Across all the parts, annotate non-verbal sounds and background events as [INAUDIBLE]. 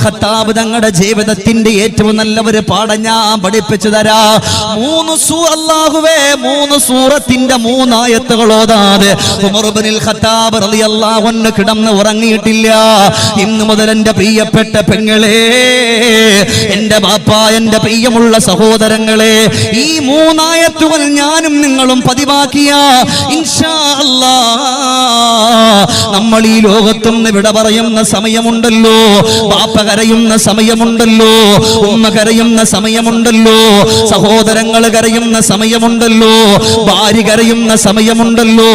Khattab തങ്ങളുടെ ജീവിതത്തിന്റെ ഏറ്റവും നല്ല ഒരു ഞാൻ പഠിപ്പിച്ചു തരാ. മൂന്ന് സൂ അല്ലാഹുവേ മൂന്ന് സൂറത്തിന്റെ മൂന്നായത്തുകൾ ഓതാതെ ഉമറുബനിൽ ഖത്താബ് റളിയല്ലാഹു അൻഹു കിടന്ന് ഉറങ്ങിയിട്ടില്ല. ഇന്നു മുതൽ എന്റെ പ്രിയപ്പെട്ട പെങ്ങളെ എന്റെ ബാപ്പ എന്റെ പ്രിയമുള്ള സഹോദരങ്ങളെ ഈ മൂന്നായത്തുകൾ ഞാനും നിങ്ങളും പതിവാക്കിയ. ഇൻഷാ നമ്മൾ ഈ ലോകത്തുനിന്ന് വിട പറയുന്ന സമയമുണ്ടല്ലോ. ബാപ്പ കരയുന്ന സമയമുണ്ടല്ലോ. ഉമ്മ കരയുന്ന സമയമുണ്ടല്ലോ. സഹോദരങ്ങൾ കരയുന്ന സമയമുണ്ടല്ലോ. ഭാര്യ കരയുന്ന സമയമുണ്ടല്ലോ.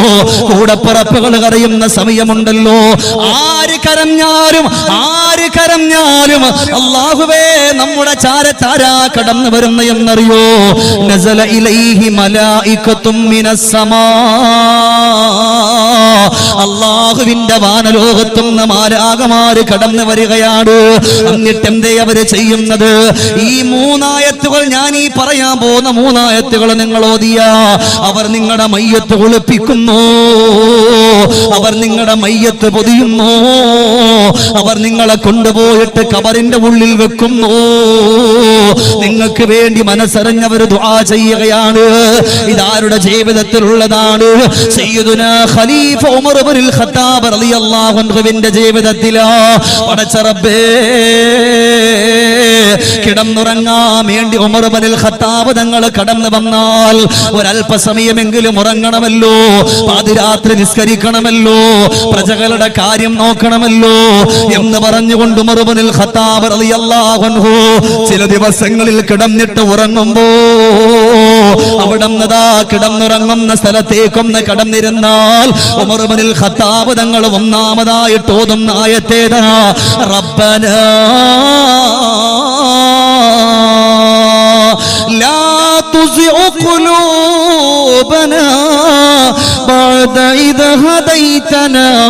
കൂടപ്പിറപ്പുകൾ കരയുന്ന സമയമുണ്ടല്ലോ. ആര് കരഞ്ഞാലും ആര് കരഞ്ഞാലും അള്ളാഹുവേ നമ്മുടെ ചാരത്താരാ കടന്നു വരുന്ന എന്നറിയോ? നസല ഇലൈഹി മലായിക്കത്തും മിനസ്സമാ. അള്ളാഹുവിന്റെ വാനലോകത്തും മാരാകമാര് കടന്നു വരികയാണ്. എന്നിട്ട് എന്തേ അവർ ചെയ്യുന്നത്? ഈ മൂന്നായത്തുകൾ ഞാൻ ഈ പറയാൻ പോകുന്ന മൂന്നായത്തുകൾ നിങ്ങൾ ഓതിയ. അവർ നിങ്ങളുടെ മയ്യത്ത് കുളിപ്പിക്കുന്നു. അവർ നിങ്ങളുടെ മയ്യത്ത് പൊതിയുന്നു. അവർ നിങ്ങളെ കൊണ്ടുപോയിട്ട് കബറിന്റെ ഉള്ളിൽ വെക്കുന്നു. നിങ്ങൾക്ക് വേണ്ടി മനസ്സറിഞ്ഞവർ ദുആ ചെയ്യുകയാണ്. ഇതാരുടെ ജീവിതത്തിലുള്ളതാണ്. സയ്യിദുന ഖലീഫ ഉമർ ഇബ്നുൽ ഖത്താബ് റളിയല്ലാഹു അൻഹുവിന്റെ ജീവിതത്തിലാ. പടച്ച റബ്ബേ. കിടന്നുറങ്ങാൻ വേണ്ടി ഉമർ ബനിൽ ഖത്താബ് തങ്ങൾ കടന്നു വന്നാൽ ഒരല്പസമയമെങ്കിലും ഉറങ്ങണമല്ലോ പാതിരാത്രി നിസ്കരിക്കണമല്ലോ പ്രജകളുടെ കാര്യം നോക്കണമല്ലോ എന്ന് പറഞ്ഞുകൊണ്ട് ഉമർ ബനിൽ ഖത്താബ് റളിയല്ലാഹു ചില ദിവസങ്ങളിൽ കിടന്നിട്ട് ഉറങ്ങുമ്പോ അവിടെ നിന്നതാ കിടന്നുറങ്ങുന്ന സ്ഥലത്തേക്കൊന്ന് കടന്നിരുന്നാൽ ഉമർബനിൽ ഖത്താബ് തങ്ങൾ ഒന്നാമതായിട്ട് ഓതുന്ന ആയത്തേതാ റബ്ബന ذنوبنا بعد إذا هديتنا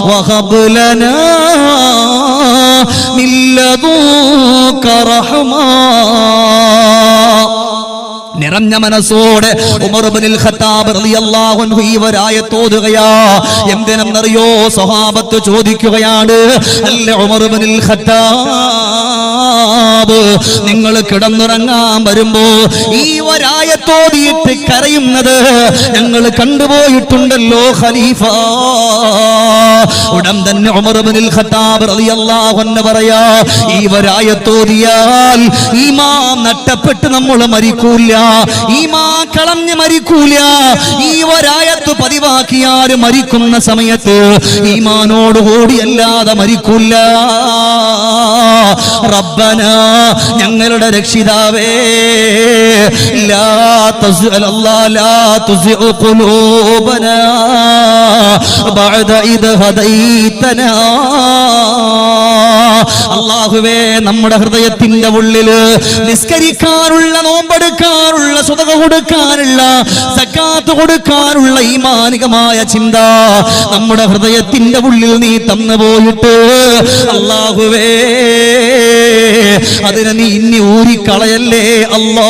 وهب لنا من لدنك رحمه നിറഞ്ഞ മനസ്സോടെ ഉമർബിനിൽ ഖത്താബ് റളിയല്ലാഹു അൻഹു ഈ വരായത്തോതുകയാ എന്തിനെന്നറിയോ? സ്വഹാബത്ത് ചോദിക്കുകയാണ്. അല്ല ഉമർബിനിൽ ഖത്താബ് നിങ്ങൾ കിടന്നുറങ്ങാൻ വരുമ്പോ ഈ വരായത്തോതിയിട്ട് കരയുന്നത് ഞങ്ങൾ കണ്ടുപോയിട്ടുണ്ടല്ലോ ഖലീഫ. ഉടൻ തന്നെ ഉമർബിനിൽ ഖത്താബ് റളിയല്ലാഹു അൻഹു പറയാ ഈ വരായത്തോതിയാൽ ഈമാൻ നട്ടപ്പെട്ട് നമ്മൾ മരിക്കൂല ഈമാ കളഞ്ഞ് മരിക്കൂല. ഈ ഒരായത്ത് പതിവാക്കിയാൽ മരിക്കുന്ന സമയത്ത് ഈമാനോട് കൂടിയല്ലാതെ മരിക്കൂല. റബ്ബന ഞങ്ങളുടെ രക്ഷിതാവേ അള്ളാഹുവേ നമ്മുടെ ഹൃദയത്തിന്റെ ഉള്ളിൽ നിസ്കരിക്കാനുള്ള നോമ്പെടുക്കാനുള്ള സുതക കൊടുക്കാനുള്ള സക്കാത്ത് കൊടുക്കാനുള്ള ഈ മാനികമായ ചിന്ത നമ്മുടെ ഹൃദയത്തിന്റെ ഉള്ളിൽ നീ തന്നു പോയിട്ട് അള്ളാഹുവേ അതിനെ നീ ഇനി ഊരിക്കളയല്ലേ? അല്ലാ.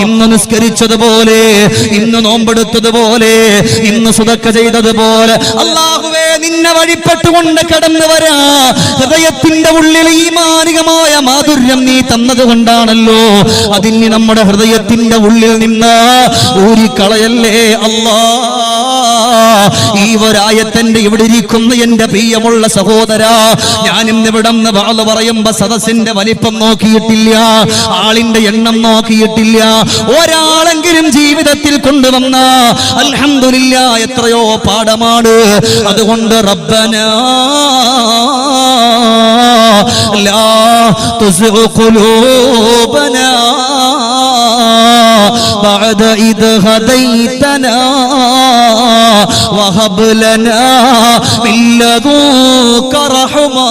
ഇന്ന് നിസ്കരിച്ചതുപോലെ ഇന്ന് നോമ്പെടുത്തതുപോലെ ഇന്ന് സുതക്ക ചെയ്തതുപോലെ അള്ളാഹുവേ നിന്നെ വഴിപ്പെട്ടുകൊണ്ട് കടന്നു വരാ. ഹൃദയത്തിന്റെ ഉള്ളിൽ ഈ മാനികമായ മാധുര്യം നീ തന്നത് കൊണ്ടാണല്ലോ. അതിന് നമ്മുടെ ഹൃദയത്തിന്റെ ഉള്ളിൽ നിന്ന് ഊരിക്കളയല്ലേ? അല്ലാ. ഈ ഒരായത്തന്റെ ഇവിടെ ഇരിക്കുന്ന എന്റെ പ്രിയമുള്ള സഹോദര. ഞാൻ ഇന്ന് ഇവിടെ വാൾ പറയുമ്പോ സദസ്സിന്റെ വലിപ്പം നോക്കിയിട്ടില്ല ആളിന്റെ എണ്ണം നോക്കിയിട്ടില്ല. ഒരാളെങ്കിലും ജീവിതത്തിൽ കൊണ്ടുവന്ന അലഹമില്ല എത്രയോ പാഠമാണ്. അതുകൊണ്ട് റബ്ബന لا تزغ قلوبنا بعد إذ هديتنا وهب لنا من لدنك رحمة.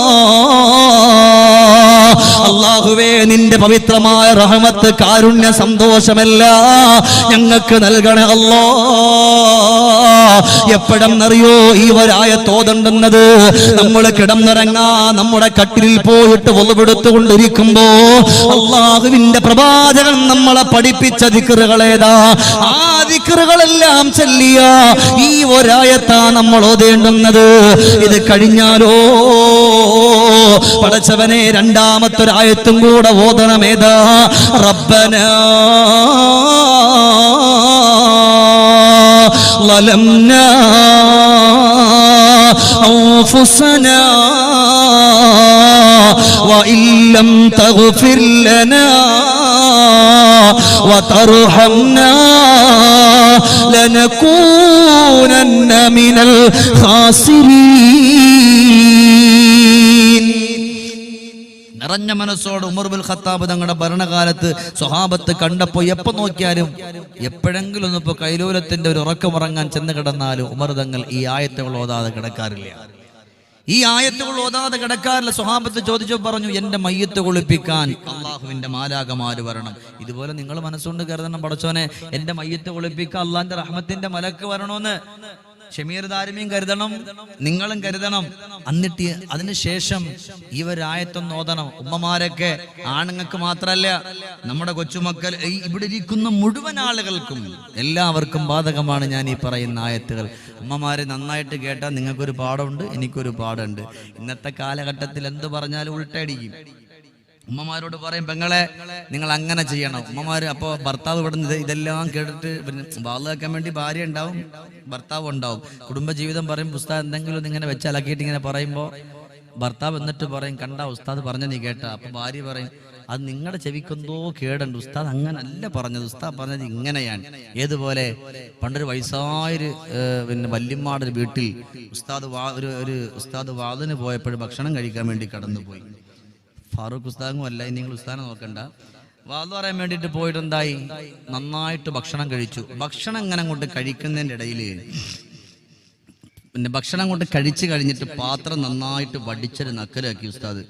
അള്ളാഹുവേ നിന്റെ പവിത്രമായ റഹമത്ത് കാരുണ്യ സന്തോഷമല്ല ഞങ്ങൾക്ക് നൽകണേ അല്ലോ. എപ്പോഴെന്നറിയോ ഈ ഒരായ തോതുണ്ടെന്നത് നമ്മൾ കിടന്നിറങ്ങാ നമ്മുടെ കട്ടിലിൽ പോയിട്ട് ഒളിവെടുത്തുകൊണ്ടിരിക്കുമ്പോ അള്ളാഹുവിന്റെ പ്രവാചകൻ നമ്മളെ പഠിപ്പിച്ച ദിക്കറുകളേതാ ആ ദിക്കറുകളെല്ലാം ചെല്ലിയ ഈ ഒരായത്താ നമ്മൾ ഓതേണ്ടുന്നത്. ഇത് കഴിഞ്ഞാലോ പടച്ചവനെ രണ്ടാമത്തൊരായത്തും കൂടെ ഓതണമേതാ റബ്ബന ظلمنا أنفسنا وإن لم تغفر لنا وترحمنا لنكونن من الخاسرين നിറഞ്ഞ മനസ്സോട് ഉമർ ബുൽ ഖത്താബ് തങ്ങളുടെ ഭരണകാലത്ത് സ്വഹാബത്ത് കണ്ടപ്പോൾ എപ്പോ നോക്കിയാലും എപ്പോഴെങ്കിലും ഒന്നിപ്പോ കൈലൂലത്തിന്റെ ഒരു ഉറക്കമുറങ്ങാൻ ചെന്ന് കിടന്നാലും ഉമർ തങ്ങൾ ഈ ആയത്തുകൾ ഓതാതെ കിടക്കാറില്ല. ഈ ആയത്തുകൾ ഓതാതെ കിടക്കാറില്ല. സ്വഹാബത്ത് ചോദിച്ചു പറഞ്ഞു എന്റെ മയ്യത്ത് കുളിപ്പിക്കാൻ അള്ളാഹുവിന്റെ മാലാകമാര് വരണം. ഇതുപോലെ നിങ്ങൾ മനസ്സുകൊണ്ട് കരുതണം പടച്ചോനെ എന്റെ മയ്യത്ത് കുളിപ്പിക്കാൻ അള്ളാന്റെ റഹ്മത്തിന്റെ മലക്ക് വരണോന്ന് ഷമീർ ദാരിമിയും കരുതണം നിങ്ങളും കരുതണം. എന്നിട്ട് അതിനുശേഷം ഇവരായത്വം ഓതണം. ഉമ്മമാരൊക്കെ ആണുങ്ങൾക്ക് മാത്രല്ല നമ്മുടെ കൊച്ചുമക്കൾ ഇവിടെ ഇരിക്കുന്ന മുഴുവൻ ആളുകൾക്കും എല്ലാവർക്കും ബാധകമാണ് ഞാൻ ഈ പറയുന്ന ആയത്തുകൾ. ഉമ്മമാരെ നന്നായിട്ട് കേട്ടാൽ നിങ്ങൾക്കൊരു പാഠമുണ്ട് എനിക്കൊരു പാഠമുണ്ട്. ഇന്നത്തെ കാലഘട്ടത്തിൽ എന്ത് പറഞ്ഞാലും ഉൾട്ടടിക്കും. ഉമ്മമാരോട് പറയും പെങ്ങളെ നിങ്ങൾ അങ്ങനെ ചെയ്യണം. ഉമ്മമാര് അപ്പോൾ ഭർത്താവ് ഇവിടെ നിന്ന് ഇതെല്ലാം കേട്ടിട്ട് പിന്നെ വാൾ വെക്കാൻ വേണ്ടി ഭാര്യ ഉണ്ടാവും ഭർത്താവ് ഉണ്ടാവും. കുടുംബജീവിതം പറയും പുസ്തകം എന്തെങ്കിലും ഇങ്ങനെ വെച്ചാലാക്കിയിട്ട് ഇങ്ങനെ പറയുമ്പോൾ ഭർത്താവ് എന്നിട്ട് പറയും കണ്ട ഉസ്താദ് പറഞ്ഞ നീ കേട്ട. അപ്പൊ ഭാര്യ പറയും അത് നിങ്ങളുടെ ചെവിക്കെന്തോ കേടുണ്ട് ഉസ്താദ് അങ്ങനല്ല പറഞ്ഞത്. ഉസ്താദ് പറഞ്ഞത് ഇങ്ങനെയാണ്. ഏതുപോലെ പണ്ടൊരു വയസ്സായൊരു പിന്നെ വല്യമ്മാടൊരു വീട്ടിൽ ഉസ്താദ് വാ ഒരു ഒരു ഉസ്താദ് വാതിന് പോയപ്പോഴും ഭക്ഷണം കഴിക്കാൻ വേണ്ടി കടന്നുപോയി. ഫാറൂഖ് ഉസ്താദും അല്ല നിങ്ങൾ ഉസ്താദിനെ നോക്കണ്ട. വാതു പറയാൻ വേണ്ടിയിട്ട് പോയിട്ട് എന്തായി നന്നായിട്ട് ഭക്ഷണം കഴിച്ചു. ഭക്ഷണം ഇങ്ങനെ അങ്ങോട്ട് കഴിക്കുന്നതിന്റെ ഇടയിൽ പിന്നെ ഭക്ഷണം കൊണ്ട് കഴിച്ചു കഴിഞ്ഞിട്ട് പാത്രം നന്നായിട്ട് വടിച്ചൊരു നക്കലാക്കി ഉസ്താദ്.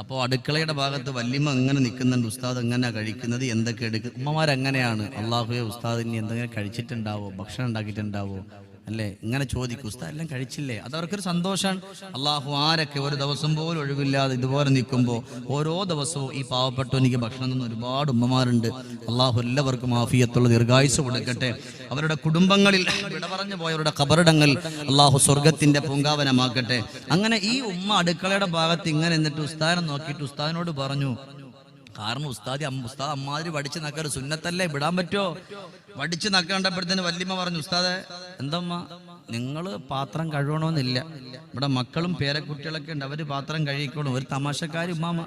അപ്പോൾ അടുക്കളയുടെ ഭാഗത്ത് വല്യമ്മ എങ്ങനെ നിൽക്കുന്നുണ്ട്. ഉസ്താദ് എങ്ങനെ കഴിക്കുന്നത്? എന്തൊക്കെ എടുക്കും ഉമ്മമാരെങ്ങനെയാണ്? അള്ളാഹുയെ ഉസ്താദ് ഇനി എന്തെങ്കിലും കഴിച്ചിട്ടുണ്ടാവോ? ഭക്ഷണം ഉണ്ടാക്കിയിട്ടുണ്ടാവോ? അല്ലേ? ഇങ്ങനെ ചോദിക്കും ഉസ്താ എല്ലാം കഴിച്ചില്ലേ? അത് അവർക്കൊരു സന്തോഷമാണ് അള്ളാഹു ആരൊക്കെ ഒരു ദിവസം പോലും ഒഴിവില്ലാതെ ഇതുപോലെ നിൽക്കുമ്പോൾ ഓരോ ദിവസവും ഈ പാവപ്പെട്ടവനിക്ക് ഭക്ഷണം തന്ന ഒരുപാട് ഉമ്മമാരുണ്ട്. അള്ളാഹു എല്ലാവർക്കും ആഫിയത്തുള്ള ദീർഘായുസ് കൊടുക്കട്ടെ. അവരുടെ കുടുംബങ്ങളിൽ വിട പറഞ്ഞു പോയവരുടെ കബറിടങ്ങൾ അള്ളാഹു സ്വർഗത്തിന്റെ പൂങ്കാവനമാക്കട്ടെ. അങ്ങനെ ഈ ഉമ്മ അടുക്കളയുടെ ഭാഗത്ത് ഇങ്ങനെ എന്നിട്ട് ഉസ്താദിനെ നോക്കിയിട്ട് ഉസ്താദിനോട് പറഞ്ഞു കാരണം ഉസ്താദി ഉസ്താദ് അമ്മാതിരി വടിച്ച് നക്കാറ് സുന്നത്തല്ലേ വിടാൻ പറ്റുമോ വടിച്ച് നക്കണ്ടപ്പോഴത്തേന് വല്യമ്മ പറഞ്ഞു ഉസ്താദെ എന്തമ്മ? നിങ്ങൾ പാത്രം കഴുകണമെന്നില്ല ഇവിടെ മക്കളും പേരക്കുട്ടികളൊക്കെ ഉണ്ട്. അവർ പാത്രം കഴിക്കണം ഒരു തമാശക്കാരി ഉമ്മാമ.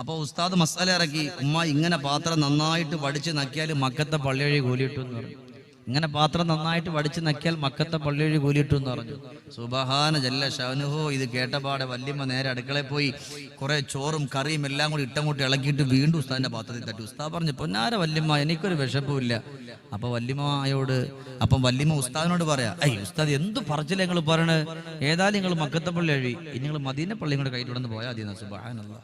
അപ്പോൾ ഉസ്താദ് മസാല ഇറക്കി. ഉമ്മ ഇങ്ങനെ പാത്രം നന്നായിട്ട് വടിച്ച് നക്കിയാൽ മക്കത്തെ പള്ളിയഴി കൂലിയിട്ടു എന്ന് പറഞ്ഞു. ഇങ്ങനെ പാത്രം നന്നായിട്ട് വടിച്ച് നക്കിയാൽ മക്കത്തെ പള്ളിയഴി കൂലിയിട്ടു എന്ന് പറഞ്ഞു. സുബഹാന ജല്ല ഷവനുഹോ ഇത് കേട്ടപാടെ വല്യമ്മ നേരെ അടുക്കളയിൽ പോയി കുറെ ചോറും കറിയും എല്ലാം കൂടി ഇട്ടങ്ങോട്ട് ഇളക്കിയിട്ട് വീണ്ടും ഉസ്താദിന്റെ പാത്രത്തിൽ തട്ടി. ഉസ്താദ് പറഞ്ഞു പൊന്നാര വല്യമ്മ എനിക്കൊരു വിശപ്പുമില്ല. അപ്പൊ വല്യമ്മയോട് അപ്പം വല്യമ്മ ഉസ്താദിനോട് പറയാ ഐ ഉസ്താദ് എന്ത് പറച്ചില്ല നിങ്ങൾ പറയണത് ഏതായാലും നിങ്ങൾ മക്കത്തെ പള്ളി കഴി ഇനി നിങ്ങൾ മദീന പള്ളിയും കൂടെ കൈയിട്ട് പോയാൽ മതി സുബഹാനല്ല.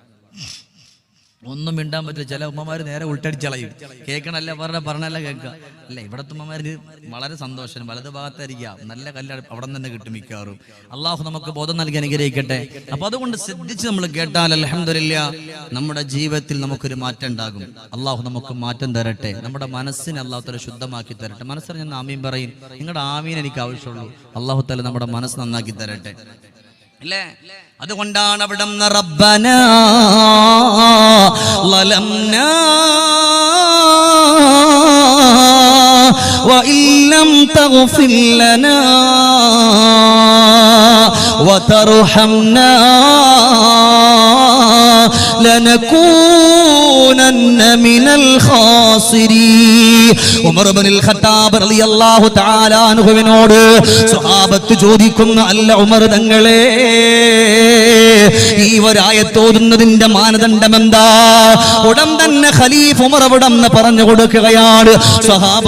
ഒന്നും മിണ്ടാൻ പറ്റില്ല. ചില ഉമ്മമാര് നേരെ ഉൾട്ടടിച്ചളയും. കേൾക്കണല്ല പറഞ്ഞ പറഞ്ഞല്ല കേൾക്കുക. അല്ല ഇവിടത്തെ ഉമ്മമാര് വളരെ സന്തോഷം. വലത് ഭാഗത്തായിരിക്കാം നല്ല കല്ല് അവിടെ തന്നെ കിട്ടും മിക്കവാറും. അള്ളാഹു നമുക്ക് ബോധം നൽകി അനുഗ്രഹിക്കട്ടെ. അപ്പൊ അതുകൊണ്ട് ശ്രദ്ധിച്ച് നമ്മൾ കേട്ടാൽ അലഹമില്ല നമ്മുടെ ജീവിതത്തിൽ നമുക്കൊരു മാറ്റം ഉണ്ടാകും. അള്ളാഹു നമുക്ക് മാറ്റം തരട്ടെ. നമ്മുടെ മനസ്സിനെ അള്ളാഹുത്തല തല ശുദ്ധമാക്കി തരട്ടെ. മനസ്സിന് ഞാൻ ആമീൻ പറയും. നിങ്ങളുടെ ആമീൻ എനിക്ക് ആവശ്യമുള്ളൂ. അള്ളാഹു തല നമ്മുടെ മനസ്സ് നന്നാക്കി തരട്ടെ. അതുകൊണ്ടാണ് അവിടെ റബ്ബന ലലംനാ. وإن لم تغفر لنا وترحمنا لنكونن من الخاسرين ഉമർ ഇബ്നുൽ ഖത്താബ് റളിയല്ലാഹു തആല അൻഹുവിനോട് സ്വഹാബത്ത് ചോദിക്കുന്നു അല്ല ഉമർ തങ്ങളെ ഈ ഒരായത്തോതുന്നതിന്റെ മാനദണ്ഡം എന്താ ഉടൻ തന്നെ ഖലീഫ് ഉമർ അവിടെ നിന്ന് പറഞ്ഞു കൊടുക്കുകയാണ് സ്വഹാബ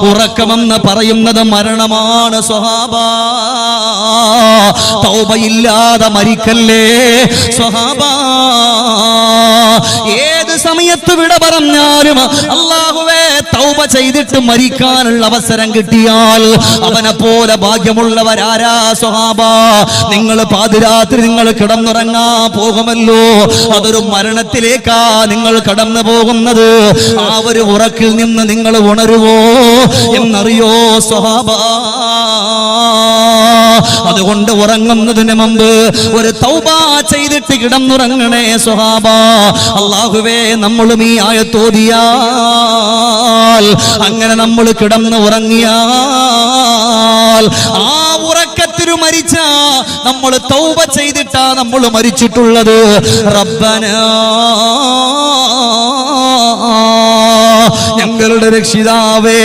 ഉറക്കമെന്ന് പറയുന്നത് മരണമാണ് സ്വഹാബ. മരിക്കല്ലേ സ്വഹാബ. ഏത് സമയത്ത് വിട പറഞ്ഞാലും അള്ളാഹുവേ തൗബ ചെയ്തിട്ട് മരിക്കാനുള്ള അവസരം കിട്ടിയാൽ അവനെ പോലെ ഭാഗ്യമുള്ളവരാരാ സ്വഹാബ? നിങ്ങൾ പാതിരാത്രി നിങ്ങൾ കിടന്നുറങ്ങാ പോകുമല്ലോ. അതൊരു മരണത്തിലേക്കാ നിങ്ങൾ കടന്നു പോകുന്നത്. ആ ഒരു ഉറക്കിൽ നിന്ന് നിങ്ങൾ ഉണരുവോ? എന്നറിയോ സ്വഹാബ? അതുകൊണ്ട് ഉറങ്ങുന്നതിന് മുമ്പ് ഒരു തൗബ ചെയ്തിട്ട് കിടന്നുറങ്ങണേ സ്വഹാബ. അള്ളാഹുവേ നമ്മളും ഈ ആയത്തോതിയാൽ അങ്ങനെ നമ്മൾ കിടന്ന് ഉറങ്ങിയാൽ ആ ഉറക്കത്തിനു മരിച്ച നമ്മൾ തൗബ ചെയ്തിട്ടാ നമ്മൾ മരിച്ചിട്ടുള്ളത്. റബ്ബന. ഞങ്ങളുടെ രക്ഷിതാവേ.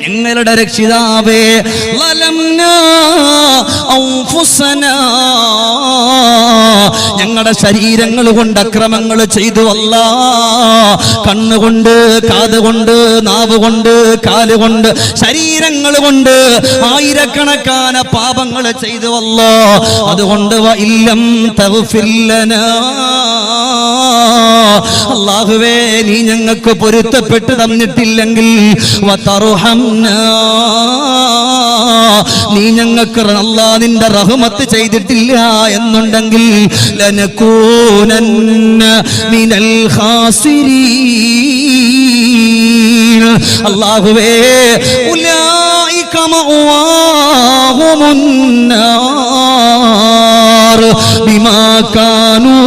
ഞങ്ങളുടെ രക്ഷിതാവേ. ഞങ്ങളുടെ ശരീരങ്ങൾ കൊണ്ട് അക്രമങ്ങൾ ചെയ്തു അല്ല കണ്ണുകൊണ്ട് കാതുകൊണ്ട് നാവ് കൊണ്ട് കാലുകൊണ്ട് ശരീരങ്ങൾ കൊണ്ട് ആയിരക്കണക്കാന പാപങ്ങൾ ചെയ്തു അല്ല അതുകൊണ്ട് ഇല്ലം തവഫില്ലന അള്ളാഹുവേ നീ ഞങ്ങൾക്ക് പൊരുത്തപ്പെട്ട് തന്നിട്ടില്ലെങ്കിൽ വതർഹംനാ. നീ ഞങ്ങൾക്ക് അല്ലാ നിന്റെ റഹ്മത്ത് ചെയ്തിട്ടില്ല എന്നുണ്ടെങ്കിൽ ലനകൂനന്ന മിനൽ ഖാസിരീൻ. അല്ലാഹുവേ നാർ كانوا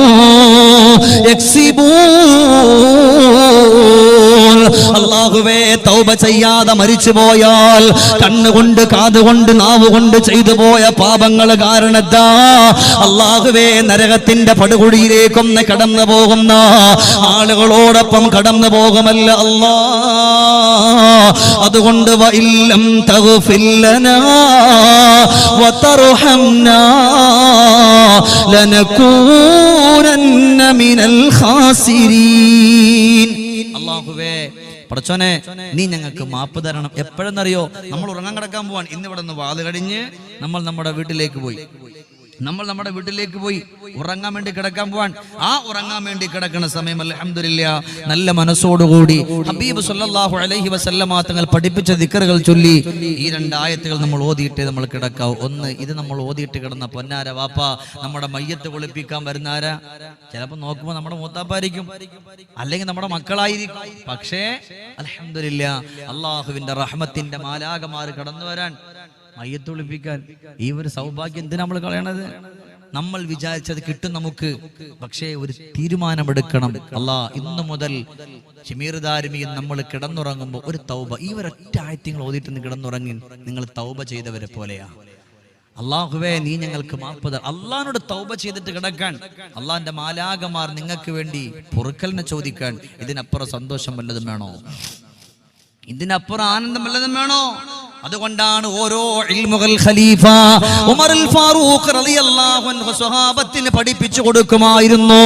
يكسبون അള്ളാഹുവേ തൗബ ചെയ്യാതെ മരിച്ചു പോയാൽ കണ്ണുകൊണ്ട് കാതുകൊണ്ട് നാവുകൊണ്ട് ചെയ്തു പോയ പാപങ്ങൾ കാരണത്താ. അള്ളാഹുവേ നരകത്തിന്റെ പടുകുടിയിലേക്കൊന്ന് കടന്നു പോകുന്ന ആളുകളോടൊപ്പം കടന്നു പോകുമല്ല അല്ലാ. അതുകൊണ്ട് വ ഇല്ലം തഗ്ഫില്ലനാ വതർഹംനാ ലനകൂനന്ന മിനൽ ഖാസിരീൻ. അല്ലാഹുവേ പടച്ചോനെ നീ ഞങ്ങൾക്ക് മാപ്പ് തരണം. എപ്പോഴെന്നറിയോ നമ്മൾ ഉറങ്ങാൻ കിടക്കാൻ പോവാൻ ഇന്നിവിടെ നിന്ന് വാത് നമ്മൾ നമ്മുടെ വീട്ടിലേക്ക് പോയി. നമ്മൾ നമ്മുടെ വീട്ടിലേക്ക് പോയി ഉറങ്ങാൻ വേണ്ടി കിടക്കാൻ പോവാൻ. ആ ഉറങ്ങാൻ വേണ്ടി കിടക്കുന്ന സമയം അലഹമില്ല നല്ല മനസ്സോടുകൂടി ഹബീബ് സല്ലാഹു അലൈഹി വസല്ലമ തങ്ങൾ പഠിപ്പിച്ച ദിക്കറുകൾ ചൊല്ലി ഈ രണ്ടായത്തുകൾ നമ്മൾ ഓതിയിട്ട് നമ്മൾ കിടക്കാവും. ഒന്ന് ഇത് നമ്മൾ ഓതിയിട്ട് കിടന്ന പൊന്നാര വാപ്പ നമ്മുടെ മയ്യത്ത് കുളിപ്പിക്കാൻ വരുന്ന ആരാ? ചിലപ്പോൾ നോക്കുമ്പോൾ നമ്മുടെ മൂത്താപ്പായിരിക്കും അല്ലെങ്കിൽ നമ്മുടെ മക്കളായിരിക്കും. പക്ഷേ അലഹമില്ല അള്ളാഹുവിന്റെ റഹ്മത്തിന്റെ മാലാകമാർ കടന്നു വരാൻ മയ്യത്ത് ഒളിപ്പിക്കാൻ ഈ ഒരു സൗഭാഗ്യം എന്തിനാ നമ്മൾ കളയണത്? നമ്മൾ വിചാരിച്ചത് കിട്ടും നമുക്ക്. പക്ഷേ ഒരു തീരുമാനമെടുക്കണം. അല്ല ഇന്നു മുതൽ ഷമീർദാരുമിയും നമ്മൾ കിടന്നുറങ്ങുമ്പോൾ ഒരു തൗബ ഈ ഒരൊറ്റ ആയത്യങ്ങൾ ഓതിയിട്ട് കിടന്നുറങ്ങി നിങ്ങൾ തൗബ ചെയ്തവരെ പോലെയാ. അള്ളാഹുവേ നീ ഞങ്ങൾക്ക് മാപ്പത അള്ളഹാനോട് തൗബ ചെയ്തിട്ട് കിടക്കാൻ. അള്ളാന്റെ മാലാകമാർ നിങ്ങൾക്ക് വേണ്ടി പൊറുക്കലിനെ ചോദിക്കാൻ ഇതിനപ്പുറം സന്തോഷം വല്ലതും വേണോ? ഇതിനപ്പുറം ആനന്ദം വല്ലതും വേണോ? അതുകൊണ്ടാണ് ഓരോ ഇൽമുകൾ ഖലീഫ ഉമറുൽ ഫാറൂഖ് റളിയല്ലാഹു അൻഹു സ്വഹാബത്തിന് പഠിപ്പിച്ചു കൊടുക്കുമായിരുന്നു.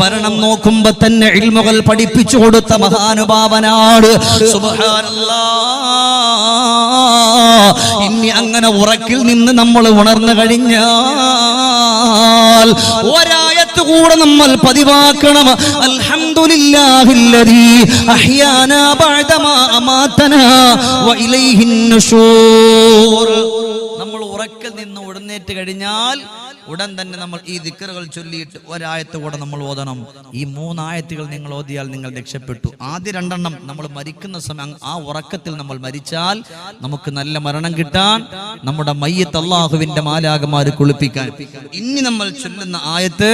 ഭരണം നോക്കുമ്പോൾ തന്നെ ഇൽമുകൾ പഠിപ്പിച്ചു കൊടുത്ത മഹാനുഭാവനാണ്. സുബ്ഹാനല്ലാഹ്. ഇനി അങ്ങനെ ഉറക്കിൽ നിന്ന് നമ്മൾ ഉണർന്നു കഴിഞ്ഞാൽ ഒരായത്ത് കൂടെ നമ്മൾ പതിവാക്കണം. അൽഹംദുലില്ലാഹില്ലദീ അഹ്യാനാ ബഅദമാ അമാതനാ വഇലൈഹിൻ നമ്മൾ ഉറക്കിൽ നിന്ന് ഉടനേറ്റ് കഴിഞ്ഞാൽ ഉടൻ തന്നെ നമ്മൾ ഈ ദിക്കറുകൾ ചൊല്ലിയിട്ട് ഒരായത്ത് കൂടെ നമ്മൾ ഓതണം. ഈ മൂന്നായത്തുകൾ നിങ്ങൾ ഓതിയാൽ നിങ്ങൾ രക്ഷപ്പെട്ടു. ആദ്യ രണ്ടെണ്ണം നമ്മൾ മരിക്കുന്ന സമയം ആ ഉറക്കത്തിൽ നമ്മൾ മരിച്ചാൽ നമുക്ക് നല്ല മരണം കിട്ടാൻ നമ്മുടെ മയ്യത്ത് അള്ളാഹുവിന്റെ മാലാകമാര് കുളിപ്പിക്കാൻ. ഇനി നമ്മൾ ചൊല്ലുന്ന ആയത്ത്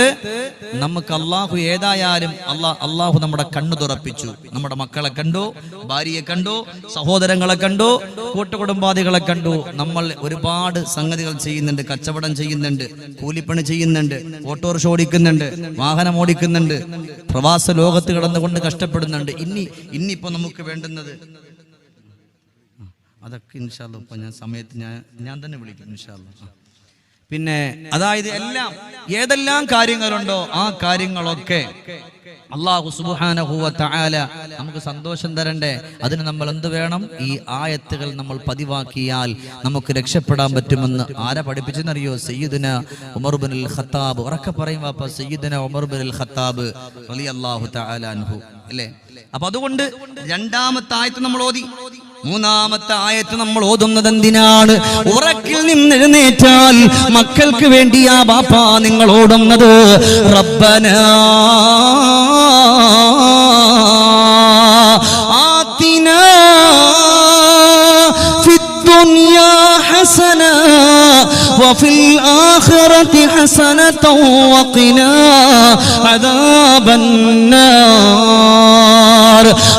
നമുക്ക് അള്ളാഹു ഏതായാലും അള്ളാഹ് അള്ളാഹു നമ്മുടെ കണ്ണു തുറപ്പിച്ചു. നമ്മുടെ മക്കളെ കണ്ടു ഭാര്യയെ കണ്ടു സഹോദരങ്ങളെ കണ്ടു കൂട്ടുകുടുംബാദികളെ കണ്ടു. നമ്മൾ ഒരുപാട് സംഗതികൾ ചെയ്യുന്നുണ്ട് കച്ചവടം ചെയ്യുന്നുണ്ട്. കൂലിപ്പണി ചെയ്യുന്നുണ്ട് ഓട്ടോറിക്ഷ ഓടിക്കുന്നുണ്ട് വാഹനം ഓടിക്കുന്നുണ്ട് പ്രവാസ ലോകത്ത് കിടന്നുകൊണ്ട് കഷ്ടപ്പെടുന്നുണ്ട്. ഇനി ഇന്നിപ്പോ നമുക്ക് വേണ്ടുന്നത് അതൊക്കെ ഇൻഷാല്ല ഇപ്പൊ ഞാൻ സമയത്ത് ഞാൻ ഞാൻ തന്നെ വിളിക്കും ഇൻഷാല്ല പിന്നെ അതായത് എല്ലാം ഏതെല്ലാം കാര്യങ്ങളുണ്ടോ ആ കാര്യങ്ങളൊക്കെ അള്ളാഹു തആല നമുക്ക് സന്തോഷം തരണ്ടേ? അതിന് നമ്മൾ എന്ത് വേണം? ഈ ആയത്തുകൾ നമ്മൾ പതിവാക്കിയാൽ നമുക്ക് രക്ഷപ്പെടാൻ പറ്റുമെന്ന് ആരെ പഠിപ്പിച്ചെന്നറിയോ? സയ്യിദിന ഉമർ ബിൻ ഖത്താബ്. ഉറക്കെ പറയും വാപ്പ സയ്യിദിന ഉമർ ബിൻ ഖത്താബ് റളിയല്ലാഹു തആല അൻഹു. അല്ലേ? അപ്പൊ അതുകൊണ്ട് രണ്ടാമത്തെ ആയത്ത് നമ്മൾ ഓതി. മൂന്നാമത്തെ ആയത്ത് നമ്മൾ ഓതുന്നത് എന്തിനാണ് ഉറക്കിൽ നിന്ന് എഴുന്നേറ്റാൽ മക്കൾക്ക് വേണ്ടിയാ ബാപ്പ നിങ്ങൾ ഓടുന്നത് റബ്ബന ആത്തിന في الدنيا حسنة وفي الآخرة حسنة وقنا عذاب النار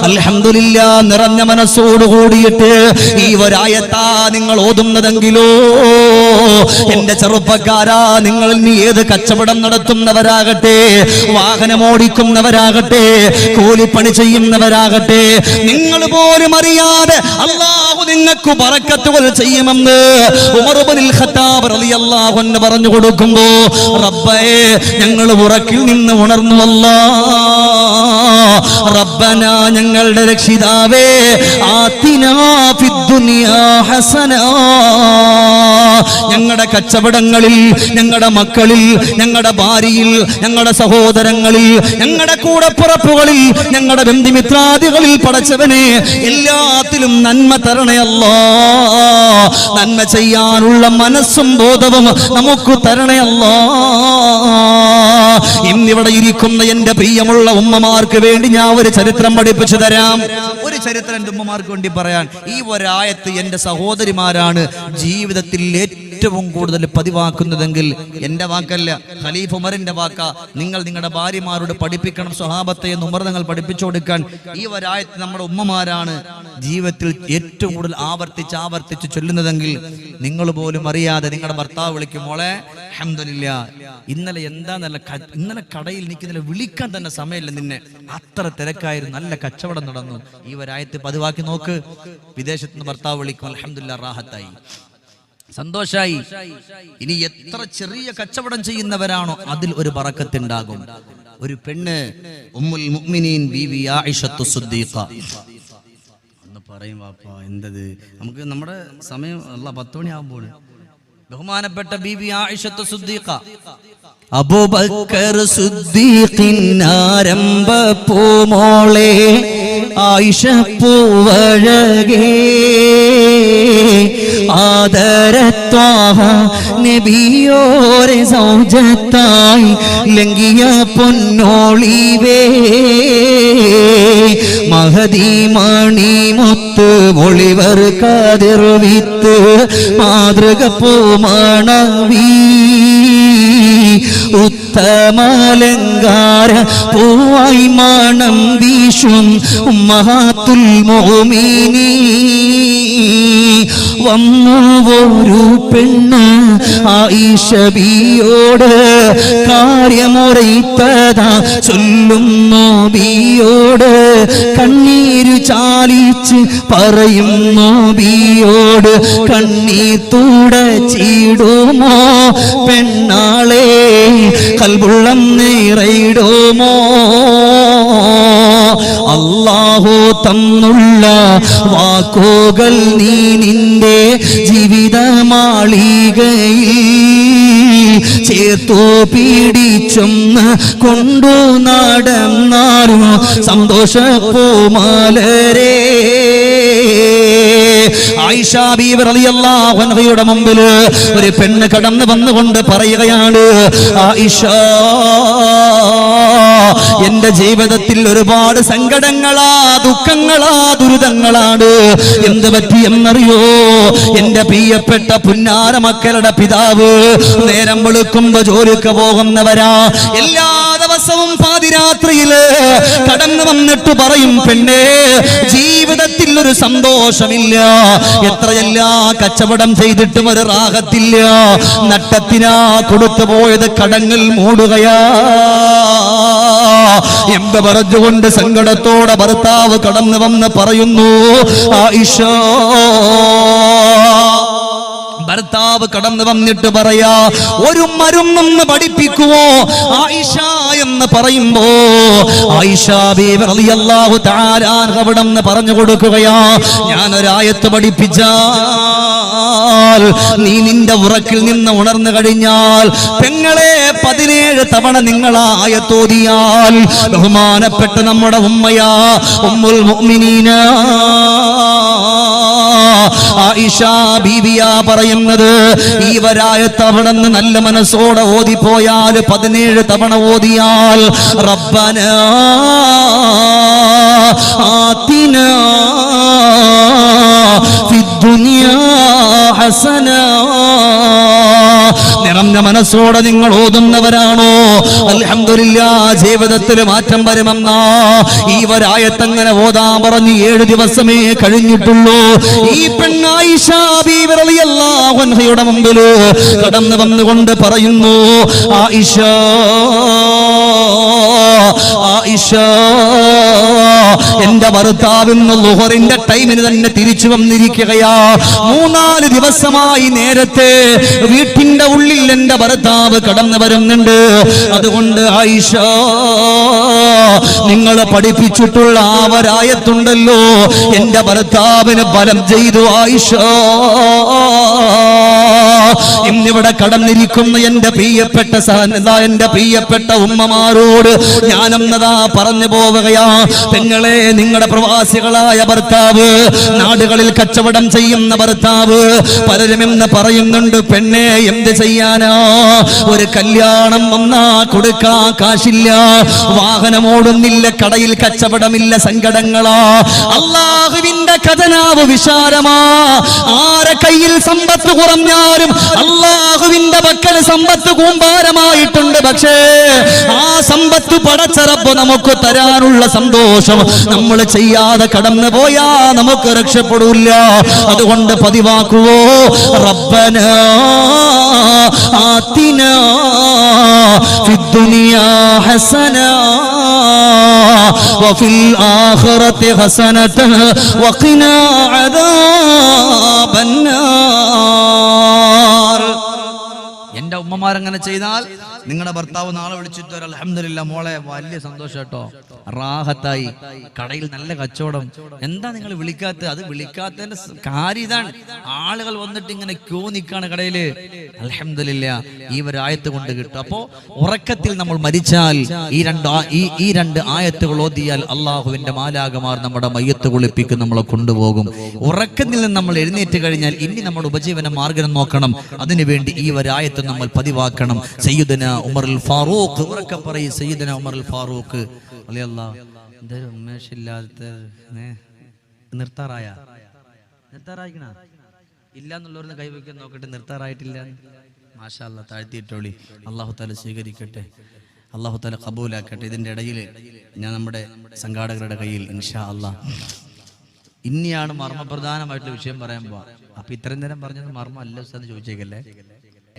അലഹമില്ല നിറഞ്ഞ മനസ്സോട് കൂടിയിട്ട് ഈ ഒരായത്താ നിങ്ങൾ ഓതുന്നതെങ്കിലോ? എന്റെ ചെറുപ്പക്കാരാ നിങ്ങൾ ഇനി ഏത് കച്ചവടം നടത്തുന്നവരാകട്ടെ വാഹനം ഓടിക്കുന്നവരാകട്ടെ കൂലിപ്പണി ചെയ്യുന്നവരാകട്ടെ നിങ്ങൾ പോലും അറിയാതെ അള്ളാഹു നിങ്ങൾക്ക് പറക്കത്തുകൾ ചെയ്യുമെന്ന് ഖത്താബ് റളിയല്ലാഹു അൻഹു പറഞ്ഞു കൊടുക്കുമ്പോ റബ്ബേ ഞങ്ങൾ ഉറക്കിൽ നിന്ന് ഉണർന്നുവല്ല റബ്ബനാ ഞങ്ങളുടെ രക്ഷിതാവേ ഹസന. ഞങ്ങളുടെ കച്ചവടങ്ങളിൽ ഞങ്ങളുടെ മക്കളിൽ ഞങ്ങളുടെ ഭാര്യയിൽ ഞങ്ങളുടെ സഹോദരങ്ങളിൽ ഞങ്ങളുടെ കൂടപ്പുറപ്പുകളിൽ ഞങ്ങളുടെ ബന്ധുമിത്രാദികളിൽ പടച്ചവനെ എല്ലാത്തിലും നന്മ തരണയല്ലോ നന്മ ചെയ്യാനുള്ള മനസ്സും ബോധവും നമുക്ക് തരണയല്ലോ ഇന്നിവിടെ ഇരിക്കുന്ന എന്റെ പ്രിയമുള്ള ഉമ്മമാർക്ക് വേണ്ടി ഞാൻ ഒരു ചരിത്രം പഠിപ്പിച്ചു തരാം. ഒരു ചരിത്രം എന്റെ ഉമ്മമാർക്ക് വേണ്ടി പറയാൻ ഈ ഒരായത്ത് എന്റെ സഹോദരിമാരാണ് ജീവിതത്തിൽ ഏറ്റവും കൂടുതൽ പതിവാക്കുന്നതെങ്കിൽ എന്റെ വാക്കല്ല. ഖലീഫ് ഉമറിന്റെ വാക്ക. നിങ്ങൾ നിങ്ങളുടെ ഭാര്യമാരോട് പഠിപ്പിക്കണം സ്വഹാബത്തെ എന്ന് ഉമർ നിങ്ങൾ പഠിപ്പിച്ചു കൊടുക്കാൻ. ഈ ഒരായത്ത് നമ്മുടെ ഉമ്മമാരാണ് ജീവിതത്തിൽ ഏറ്റവും കൂടുതൽ ആവർത്തിച്ച് ആവർത്തിച്ച് ചൊല്ലുന്നതെങ്കിൽ നിങ്ങൾ പോലും അറിയാതെ നിങ്ങളുടെ ഭർത്താവ് വിളിക്കും മോളെ അഹമ്മദില്ല ഇന്നലെ എന്താ നല്ല ഇന്നലെ കടയിൽ എനിക്ക് ഇന്നലെ വിളിക്കാൻ തന്നെ സമയമില്ല നിന്നെ. അത്ര തിരക്കായിരുന്നു നല്ല കച്ചവടം നടന്നു. ഈ ഒരായത്ത് പതിവാക്കി നോക്ക്. വിദേശത്ത് നിന്ന് ഭർത്താവ് വിളിക്കും അലഹമില്ല റാഹത്തായി. സന്തോഷായി. ഇനി എത്ര ചെറിയ കച്ചവടം ചെയ്യുന്നവരാണോ അതിൽ ഒരു പറക്കത്തുണ്ടാകും. ഒരു പെണ്ണ് ഉമ്മുൽ മുഅ്മിനീൻ ബീവി ആയിഷത്തു സുദ്ദീഖ. ഒന്ന് പറയും വാപ്പ എന്തത്? നമുക്ക് നമ്മുടെ സമയം അല്ല പത്ത് മണിയാകുമ്പോൾ ബഹുമാനപ്പെട്ട ബീബി ആയിഷത്തു സുദ്ദീഖ. അബൂബക്കർ സുദ്ദീഖിൻ ആരംഭ പൂമോളെ ആയിഷ പൂവഴകേ ആദരത്വാഹ നബിയോരെ സൗജത്തായി ലംഘിയ പൊന്നോളിവേ മഹതി മണി ഒളിവർ കാതിർ വിത്ത് മാതൃക പൂമാണവി ഉത്തമലങ്കാര പൂവായി മണം വീശും മഹാത്തുൽ മോമിനി. വന്നു ഒരു പെണ്ണ് ആയിഷബിയോട് കാര്യമുറയിത്തത ചൊല്ലുന്നു ബിയോട് കണ്ണീരു ചാലിച്ച് പറയുന്നു ബിയോട് കണ്ണീർ തുടച്ചിടുമോ? പെണ്ണാളെ കൽബുള്ളം നിറയിടുമോ? അള്ളാഹു തന്നുള്ള വാക്കുകൾ നീ നിന്റെ ജീവിതമാളികയിൽ ചേർത്തു പീഡിച്ചൊന്ന് കൊണ്ടു നടന്നാലും സന്തോഷപ്പോ പൂമാലരേ ആയിഷ ബീവി റളിയല്ലാഹു അൻഹയുടെ മുമ്പിൽ ഒരു പെണ്ണ് കടന്നു വന്നുകൊണ്ട് പറയുകയാണ് ആയിഷ എന്റെ ജീവിതത്തിൽ ഒരുപാട് സങ്കടങ്ങളാ ദുഃഖങ്ങളാ ദുരിതങ്ങളാണ്. എന്ത് പറ്റി എന്നറിയോ? എന്റെ പ്രിയപ്പെട്ട പുന്നാര മക്കളുടെ പിതാവ് നേരം വെളുക്കുമ്പോ ജോലിക്ക് പോകുന്നവരാ എല്ലാ ദിവസവും പാതിരാത്രിയിൽ കടന്നു വന്നിട്ട് പറയും പെണ്ണേ ജീവിതത്തിൽ ഒരു സന്തോഷമില്ല. എത്രയെല്ലാ കച്ചവടം ചെയ്തിട്ടും ഒരു റാഹത്തില്ല. നട്ടത്തിനാ കൊടുത്തു പോയത് കടങ്ങൾ മൂടുകയാ. എന്ത് പറഞ്ഞുകൊണ്ട് സങ്കടത്തോടെ ഭർത്താവ് കടന്നു വന്ന് പറയുന്നു ആയിഷ ഭർത്താവ് കടന്നു വന്നിട്ട് പറയാ ഒരു മരുന്നൊന്ന് പഠിപ്പിക്കുവോ? ആയിഷ എന്ന് പറയുമ്പോ ആയിഷ ബീവി റളിയല്ലാഹു തആല അൻഹ പറഞ്ഞു കൊടുക്കുകയാ ഞാൻ ഒരായത്ത് പഠിപ്പിച്ചാൽ നീ നിന്റെ ഉറക്കിൽ നിന്ന് ഉണർന്നു കഴിഞ്ഞാൽ പെങ്ങളെ പതിനേഴ് തവണ നിങ്ങളായ തോതിയാൽ ബഹുമാനപ്പെട്ട നമ്മുടെ ഉമ്മയാ ഉമ്മുൽ മുഅ്മിനീന. ആയിഷ ബീവിയാ പറയുന്നത് ഈ വരായത്ത് നല്ല മനസ്സോടെ ഓതിപ്പോയാൽ പതിനേഴ് തവണ ഓതിയാൽ റബ്ബന ആത്തിന ഫിദ്ദുനിയാ حسنا നിറഞ്ഞ മനസ്സോടെ നിങ്ങൾ ഓതുന്നവരാണോ? അൽഹംദുലില്ല ജീവിതത്തിൽ മാറ്റം വരുമെന്ന. ഈ വരായത്തങ്ങനെ ഓതാൻ പറഞ്ഞ് ഏഴ് ദിവസമേ കഴിഞ്ഞിട്ടുള്ളൂ. ഈ പെണ്ണായിഷ ബീവി റളിയല്ലാഹു അൻഹയുടെ മുമ്പിൽ കടന്നു വന്നുകൊണ്ട് പറയുന്നു ആയിഷ ആയിഷ എന്റെ ഭർത്താവ് ഇന്ന് ലുഹറിന്റെ ടൈമിന് തന്നെ തിരിച്ചു വന്നിരിക്കുകയാ. മൂന്നാൽ ദിവസമായി നേരത്തെ വീട്ടിന്റെ ഉള്ളിൽ എന്റെ ഭർത്താവ് കടന്നു വരുന്നുണ്ട്. അതുകൊണ്ട് ആയിഷ നിങ്ങളെ പഠിപ്പിച്ചിട്ടുള്ള ആവരായത്തുണ്ടല്ലോ എന്റെ ഭർത്താവിന് ബലം ചെയ്തു ആയിഷ. ഇന്നിവിടെ കടന്നിരിക്കുന്ന എന്റെ പ്രിയപ്പെട്ട എന്റെ പ്രിയപ്പെട്ട ഉമ്മമാരോട് ഞാനെന്നതാ പറഞ്ഞു പോവുകയാ. പെങ്ങളെ നിങ്ങളുടെ പ്രവാസികളായ ഭർത്താവ് നാടുകളിൽ കച്ചവടം ചെയ്യുന്ന ഭർത്താവ് പലരും എന്ന് പറയുന്നുണ്ട് പെണ്ണെ എന്ത് ചെയ്യാനോ? ഒരു കല്യാണം വന്നാ കൊടുക്കാ കാശില്ല. വാഹനം ഓടുന്നില്ല കടയിൽ കച്ചവടമില്ല സങ്കടങ്ങളാ. അള്ളാഹുവിന്റെ കഥനാവ് വിശാലമാ. ആരെ കയ്യിൽ സമ്പത്ത് കുറഞ്ഞാലും അള്ളാഹുവിന്റെ പക്കൽ സമ്പത്ത് കൂമ്പാരമായിട്ടുണ്ട്. പക്ഷേ ആ സമ്പത്ത് പടച്ചറപ്പ് നമുക്ക് തരാനുള്ള സന്തോഷം [LAUGHS] നമ്മൾ ചെയ്യാതെ കടന്നു പോയാ നമുക്ക് രക്ഷപ്പെടൂല അതുകൊണ്ട് പതിവാക്കുവോ റബ്ബന ആത്തിന ഫിദ്ദുനിയാ ഹസന وفي الآخرة حسنة وقنا عذاب النار എന്റെ ഉമ്മമാരങ്ങനെ ചെയ്താൽ നിങ്ങളുടെ ഭർത്താവ് നാളെ വിളിച്ചിട്ട് ഒരു അലഹമില്ല മോളെ വലിയ സന്തോഷം കേട്ടോ. റാഹത്തായി. കടയിൽ നല്ല കച്ചവടം. എന്താ നിങ്ങൾ വിളിക്കാത്ത അത് വിളിക്കാത്തതിന്റെ കാര്യം ഇതാണ്. ആളുകൾ വന്നിട്ട് ഇങ്ങനെ ക്യൂ നിൽക്കാണ് കടയിൽ. അലഹമില്ല ഈ ഒരു ആയത്ത് കൊണ്ട് കിട്ടും. അപ്പോ ഉറക്കത്തിൽ നമ്മൾ മരിച്ചാൽ ഈ രണ്ട് ഈ രണ്ട് ആയത്തുകൾ ഓതിയാൽ അള്ളാഹുവിന്റെ മാലാകമാർ നമ്മുടെ മയ്യത്ത് കുളിപ്പിക്കും നമ്മളെ കൊണ്ടുപോകും. ഉറക്കത്തിൽ നിന്ന് നമ്മൾ എഴുന്നേറ്റ് കഴിഞ്ഞാൽ ഇനി നമ്മുടെ ഉപജീവന മാർഗം നോക്കണം. അതിനുവേണ്ടി ഈ ഒരു ആയത്ത് നമ്മൾ പതിവാക്കണം. സയ്യിദന ഉമറുൽ ഫാറൂഖ്. ഉറക്കെ പറയും സയ്യിദന ഉമറുൽ ഫാറൂഖ്. ഏ, നിർത്താറായ? നിർത്താറായിക്കണ? ഇല്ല എന്നുള്ളവരൊന്ന് കൈവയ്ക്കാൻ നോക്കട്ടെ നിർത്താറായിട്ടില്ല. മാഷാല്ല താഴ്ത്തിയിട്ടോളി. അള്ളാഹു താല സ്വീകരിക്കട്ടെ. അള്ളാഹു താല കബൂലാക്കട്ടെ. ഇതിന്റെ ഇടയിൽ ഞാൻ നമ്മുടെ സംഘാടകരുടെ കയ്യിൽ ഇൻഷാ അള്ളാഹ് ഇനിയാണ് മർമ്മപ്രധാനമായിട്ടുള്ള വിഷയം പറയാൻ പോവാ. അപ്പൊ ഇത്രയും നേരം പറഞ്ഞത് മർമ്മം അല്ല എന്ന് ചോദിച്ചേക്കല്ലേ?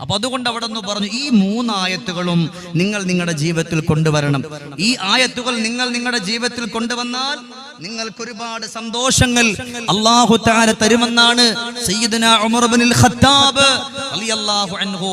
അപ്പൊ അതുകൊണ്ട് അവിടെ നിന്ന് പറഞ്ഞു ഈ മൂന്നായത്തുകളും നിങ്ങൾ നിങ്ങളുടെ ജീവിതത്തിൽ കൊണ്ടുവരണം. ഈ ആയത്തുകൾ നിങ്ങൾ നിങ്ങളുടെ ജീവിതത്തിൽ കൊണ്ടുവന്നാൽ നിങ്ങൾക്ക് ഒരുപാട് സന്തോഷങ്ങൾ അള്ളാഹു താര തരുമെന്നാണ് സയ്യിദന ഖത്താബ് അൻഹു